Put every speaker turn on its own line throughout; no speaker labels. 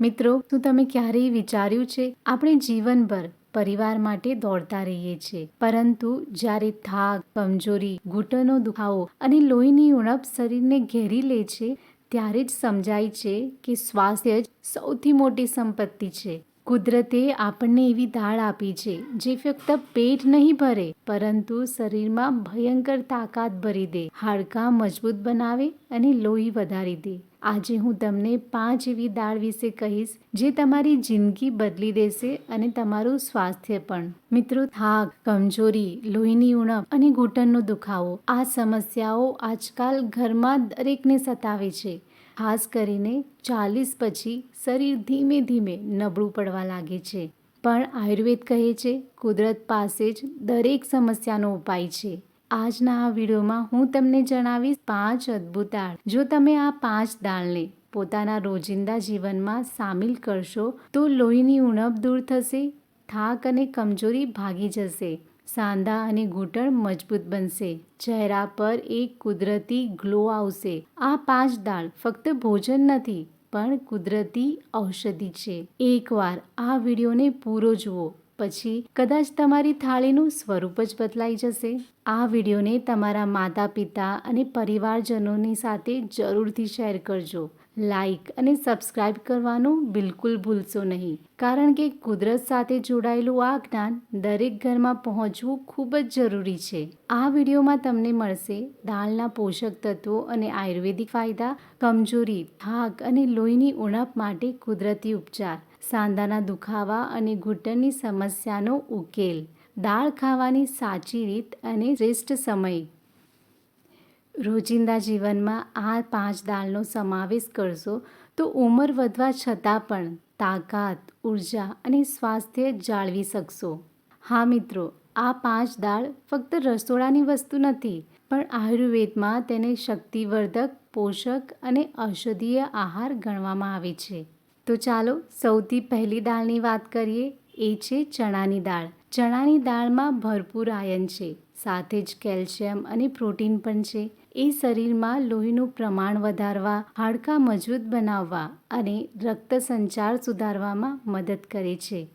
મિત્રો, શું તમે ક્યારેય વિચાર્યું છે, આપણે જીવનભર પરિવાર માટે દોડતા રહીએ છીએ? પરંતુ જ્યારે થાક, કમજોરી, ઘૂંટણનો દુખાવો અને લોહીની ઉણપ શરીરને ઘેરી લે છે, ત્યારે જ સમજાય છે કે સ્વાસ્થ્ય જ સૌથી મોટી સંપત્તિ છે. કુદરતે આપણને એવી દાળ આપી છે જે ફક્ત પેટ નહીં ભરે, પરંતુ શરીરમાં ભયંકર તાકાત ભરી દે, હાડકાં મજબૂત બનાવે અને લોહી વધારી દે. આજે હું તમને પાંચ એવી દાળ વિશે કહીશ, જે તમારી જિંદગી બદલી દેશે અને તમારું સ્વાસ્થ્ય પણ. મિત્રો, થાક, કમજોરી, લોહીની ઉણપ અને ઘૂંટણનો દુખાવો, આ સમસ્યાઓ આજકાલ ઘરમાં દરેકને સતાવે છે. ખાસ કરીને ચાલીસ પછી શરીર ધીમે ધીમે નબળું પડવા લાગે છે. પણ આયુર્વેદ કહે છે, કુદરત પાસે જ દરેક સમસ્યાનો ઉપાય છે. આજના આ વિડીયોમાં હું તમને જણાવીશ પાંચ અદ્ભુત દાળ. જો તમે આ પાંચ દાળને પોતાના રોજિંદા જીવનમાં સામેલ કરશો, તો લોહીની ઉણપ દૂર થશે, થાક અને કમજોરી ભાગી જશે, સાંધા અને ઘૂંટણ મજબૂત બનશે, ચહેરા પર એક કુદરતી ગ્લો આવશે. આ પાંચ દાળ ફક્ત ભોજન નથી, પણ કુદરતી ઔષધિ છે. એકવાર આ વિડીયોને પૂરો જુઓ. પછી કદાચ તમારી થાળીનું સ્વરૂપ જ બદલાઈ જશે. આ વિડીયોને તમારા માતા પિતા અને પરિવારજનોની સાથે જરૂરથી શેર કરજો. લાઈક અને સબસ્ક્રાઇબ કરવાનું બિલકુલ ભૂલશો નહીં. કારણ કે કુદરત સાથે જોડાયેલું આ જ્ઞાન દરેક ઘરમાં પહોંચવું ખૂબ જ જરૂરી છે. આ વિડીયોમાં તમને મળશે દાળના પોષક તત્વો અને આયુર્વેદિક ફાયદા, કમજોરી, થાક અને લોહીની ઉણપ માટે કુદરતી ઉપચાર. સાંધાના દુખાવા અને ઘૂંટણની સમસ્યાનો ઉકેલ. દાળ ખાવાની સાચી રીત અને શ્રેષ્ઠ સમય. રોજિંદા જીવનમાં આ પાંચ દાળનો સમાવેશ કરશો તો ઉંમર વધવા છતાં પણ તાકાત, ઊર્જા અને સ્વાસ્થ્ય જાળવી શકશો. હા મિત્રો, આ પાંચ દાળ ફક્ત રસોડાની વસ્તુ નથી, પણ આયુર્વેદમાં તેને શક્તિવર્ધક, પોષક અને ઔષધીય આહાર ગણવામાં આવે છે. તો ચાલો સૌથી પહેલી દાળની વાત કરીએ. એ છે ચણાની દાળ. ચણાની દાળમાં ભરપૂર આયન છે, સાથે જ કેલ્શિયમ અને પ્રોટીન પણ છે. એ શરીરમાં લોહીનું પ્રમાણ વધારવા, હાડકાં મજબૂત બનાવવા અને રક્ત સંચાર સુધારવામાં મદદ કરે છે.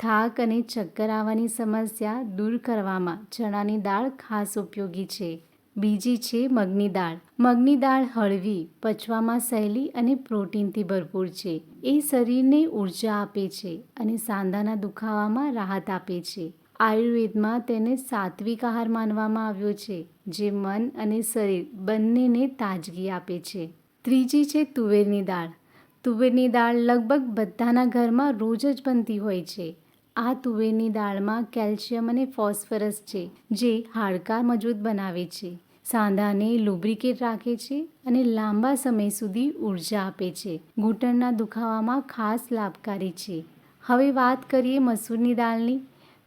થાક અને ચક્કર આવવાની સમસ્યા દૂર કરવામાં ચણાની દાળ ખાસ ઉપયોગી છે. બીજી છે મગની દાળ. મગની દાળ હળવી, પચવામાં સહેલી અને પ્રોટીનથી ભરપૂર છે. એ શરીરને ઊર્જા આપે છે અને સાંધાના દુખાવામાં રાહત આપે છે. આયુર્વેદમાં તેને સાત્વિક આહાર માનવામાં આવ્યો છે, જે મન અને શરીર બંનેને તાજગી આપે છે. ત્રીજી છે તુવેરની દાળ. તુવેરની દાળ લગભગ બધાના ઘરમાં રોજ જ બનતી હોય છે. આ તુવેરની દાળમાં કેલ્શિયમ અને ફોસ્ફરસ છે, જે હાડકાં મજબૂત બનાવે છે. સાંધાને લુબ્રિકેટ રાખે છે અને લાંબા સમય સુધી ઊર્જા આપે છે. ઘૂંટણના દુખાવામાં ખાસ લાભકારી છે. હવે વાત કરીએ મસૂરની દાળની.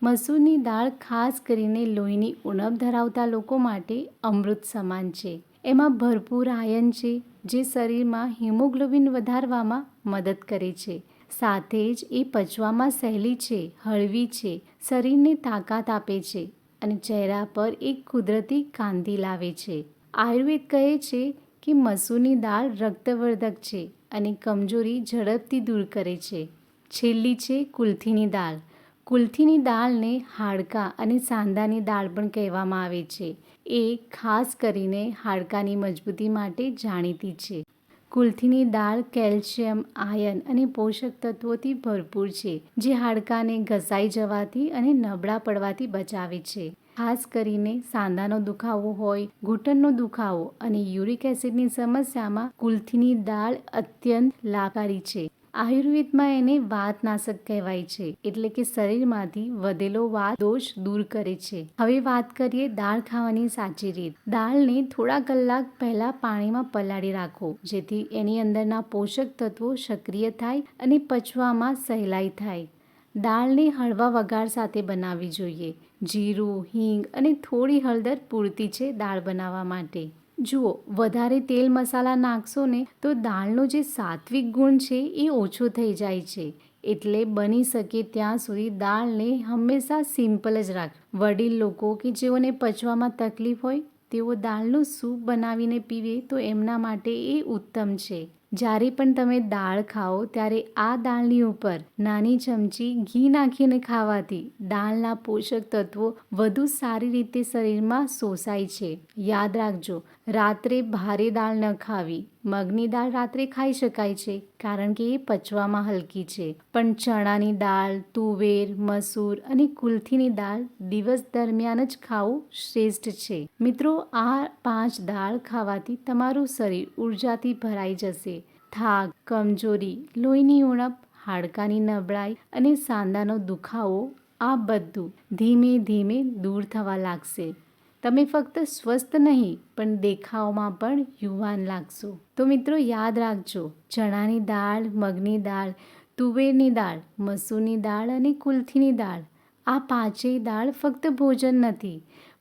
મસૂરની દાળ ખાસ કરીને લોહીની ઉણપ ધરાવતા લોકો માટે અમૃત સમાન છે. એમાં ભરપૂર આયન છે, જે શરીરમાં હિમોગ્લોબિન વધારવામાં મદદ કરે છે. સાથે જ એ પચવામાં સહેલી છે, હળવી છે, શરીરને તાકાત આપે છે. અને ચહેરા પર એક કુદરતી કાંતિ લાવે છે. આયુર્વેદ કહે છે કે મસૂરની દાળ રક્તવર્ધક છે અને કમજોરી ઝડપથી દૂર કરે છે. છેલ્લી છે કુલ્થીની દાળ. કુલ્થીની દાળને હાડકાં અને સાંધાની દાળ પણ કહેવામાં આવે છે. એ ખાસ કરીને હાડકાની મજબૂતી માટે જાણીતી છે. કુલ્થીની દાળ, કેલ્શિયમ, આયન અને પોષક તત્વોથી ભરપૂર છે, જે હાડકાને ઘસાઈ જવાથી અને નબળા પડવાથી બચાવે છે. ખાસ કરીને સાંધાનો દુખાવો હોય, ઘૂંટણનો દુખાવો અને યુરિક એસિડની સમસ્યામાં કુલ્થીની દાળ અત્યંત લાભકારી છે. આયુર્વેદમાં એને વાતનાશક કહેવાય છે. એટલે કે શરીરમાંથી વધેલો વાત દોષ દૂર કરે છે. હવે વાત કરીએ દાળ ખાવાની સાચી રીત. દાળને થોડા કલાક પહેલા પાણીમાં પલાળી રાખો, જેથી એની અંદરના પોષક તત્વો સક્રિય થાય અને પચવામાં સહેલાઈ થાય. દાળને હળવા વઘાર સાથે બનાવવી જોઈએ. જીરું, હિંગ અને થોડી હળદર પૂરતી છે દાળ બનાવવા માટે. જુઓ, વધારે તેલ મસાલા નાખશો ને તો દાળનો જે સાત્વિક ગુણ છે એ ઓછો થઈ જાય છે. એટલે બની શકે ત્યાં સુધી દાળને હંમેશા સિમ્પલ જ રાખ. વડીલ લોકો કે જેઓને પચવામાં તકલીફ હોય, તેઓ દાળનું સૂપ બનાવીને પીવે તો એમના માટે એ ઉત્તમ છે. જ્યારે પણ તમે દાળ ખાઓ, ત્યારે આ દાળની ઉપર નાની ચમચી ઘી નાખીને ખાવાથી દાળના પોષક તત્વો વધુ સારી રીતે શરીરમાં શોષાય છે. યાદ રાખજો, રાત્રે ભારે દાળ ન ખાવી. મગની દાળ રાત્રે ખાઈ શકાય છે, કારણ કે એ પચવામાં હલકી છે. પણ ચણાની દાળ, તુવેર, મસૂર અને કુલ્થીની દાળ દિવસ દરમિયાન જ ખાવું શ્રેષ્ઠ છે. મિત્રો, આ પાંચ દાળ ખાવાથી તમારું શરીર ઉર્જાથી ભરાઈ જશે. થાક, કમજોરી, લોહીની ઉણપ, હાડકાની નબળાઈ અને સાંધાનો દુખાવો, આ બધું ધીમે ધીમે દૂર થવા લાગશે. તમે ફક્ત સ્વસ્થ નહીં, પણ દેખાવમાં પણ યુવાન લાગશો. તો મિત્રો યાદ રાખજો, ચણાની દાળ, મગની દાળ, તુવેરની દાળ, મસૂરની દાળ અને કુલથીની દાળ. આ પાંચેય દાળ ફક્ત ભોજન નથી,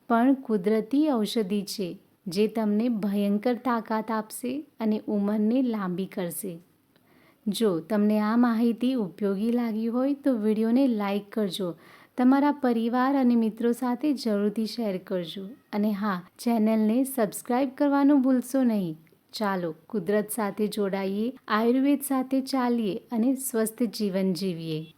પણ કુદરતી ઔષધિ છે, જે તમને ભયંકર તાકાત આપશે અને ઉંમરને લાંબી કરશે. જો તમને આ માહિતી ઉપયોગી લાગી હોય તો વિડીયોને લાઈક કરજો તમારા પરિવાર અને મિત્રો સાથે જરૂરથી શેર કરજો. અને હા, ચેનલને સબસ્ક્રાઇબ કરવાનું ભૂલશો નહીં. ચાલો, કુદરત સાથે જોડાઈએ, આયુર્વેદ સાથે ચાલીએ અને સ્વસ્થ જીવન જીવીએ.